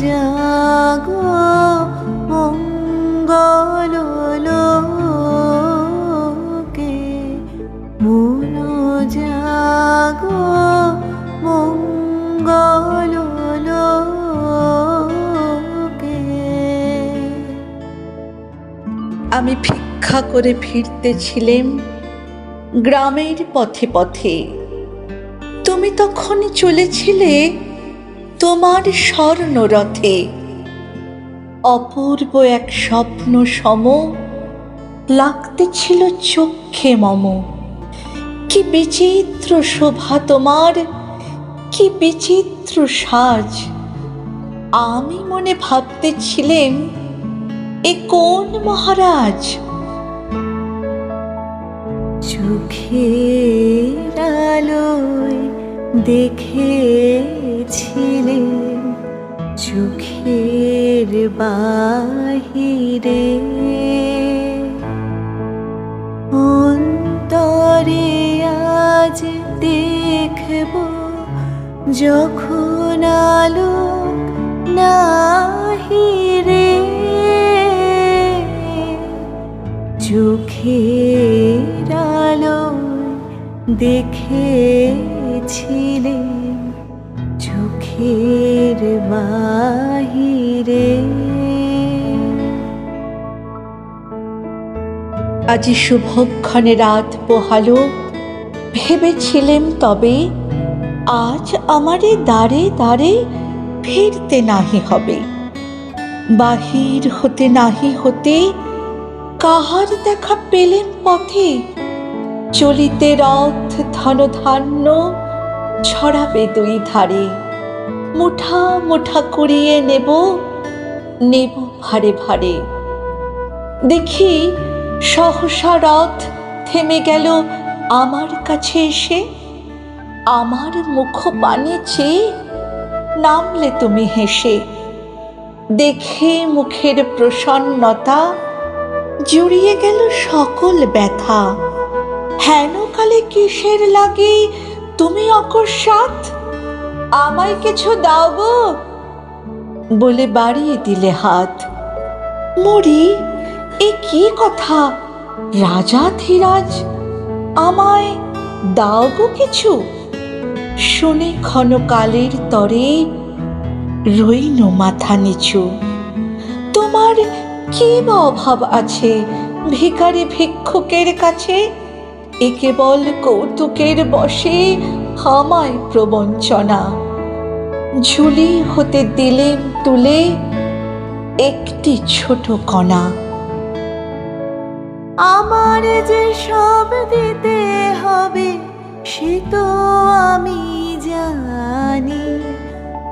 জাগো আমি ভিক্ষা করে ফিরতেছিলেম গ্রামের পথে পথে। তুমি তখন চলেছিলে তোমার স্বর্ণরথে। অপূর্ব এক স্বপ্ন সম লাগতেছিল চক্ষে মম। কি বিচিত্র শোভা তোমার, কি বিচিত্র সাজ। আমি মনে ভাবতেছিলেম, এ কোন মহারাজ? আলোয় দেখেছিলে চোখের বাহিরে। অন্তরে আজ দেখব যখন আলোক নাহিরে চোখের আলোয় দেখেছিলে চোখের বাহিরে। আজি শুভক্ষণে রাত পোহালো, ভেবেছিলেম তবে আজ আমারে দাঁড়ে দাঁড়ে ফিরতে নাহি হবে। বাহির হতে নাহি হতে কাহার দেখা পেলেন পথে? চলিতে রথ ধন ধান্য ছড়াবে দুই ধারে। মুঠা মুঠা করিয়ে নেব নেব ভারে ভারে। দেখি সহসা রথ থেমে গেল আমার কাছে এসে। আমার মুখ পানে চেয়ে নামলে তুমি হেসে। দেখে মুখের প্রসন্নতা জুড়িয়ে গেল সকল ব্যথা। হেন কালে কিসের লাগে তুমি অকস্মাৎ আমায় কিছু দাও গো? বলে বাড়িয়ে দিলে হাত। মরি, এ কি কথা? রাজা ধীরাজ, আমায় দাও গো কিছু? শুনে ক্ষণকালের তরে রইল মাথা নিচু। তোমার কি বা অভাব আছে ভিখারি ভিক্ষুকের কাছে? এ কেবল কৌতুকের বসে হামায় প্রবঞ্চনা। ঝুলি হতে দিলেম তুলে একটি ছোট কণা। আমার যে সব দিতে হবে, সে তো আমি জানি।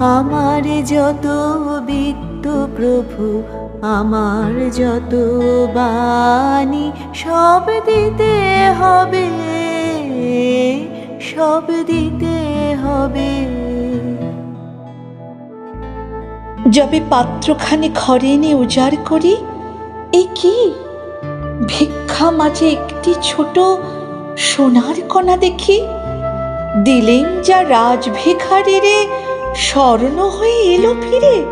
আমার যত বিত্ত প্রভু, আমার যত বাণী, সব দিতে হবে, সব দিতে হবে। যবে পাত্রখানি ঘরে এনে উজাড় করি, এ কি? ভিক্ষা মাঝে একটি ছোট সোনার কণা দেখি, দিলেন যা রাজ ভিখারিরে স্বর্ণ হয়ে এলো ফিরে।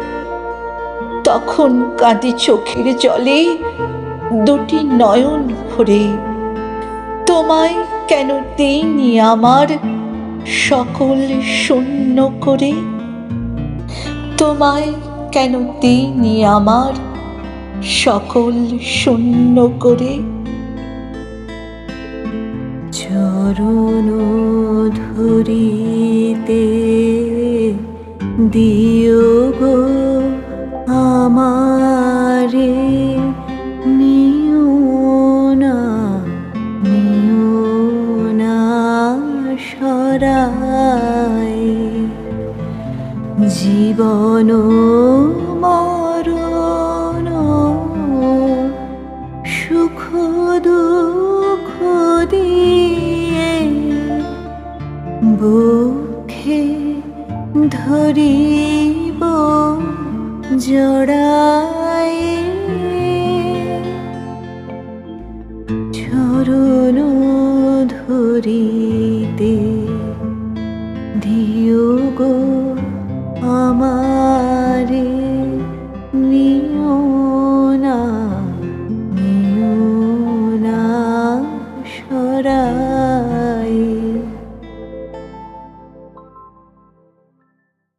তখন কাঁদি চোখের জলে দুটি নয়ন ভরে। তোমায় কেন দেইনি আমার সকল শূন্য করে? তোমায় কেন দিইনি আমার সকল শূন্য করে? চরণ ধরিতে দিও গো আমারে নিও না নিও না সরাই জীবন ধরিব জড়ায়। চরণ ধরিতে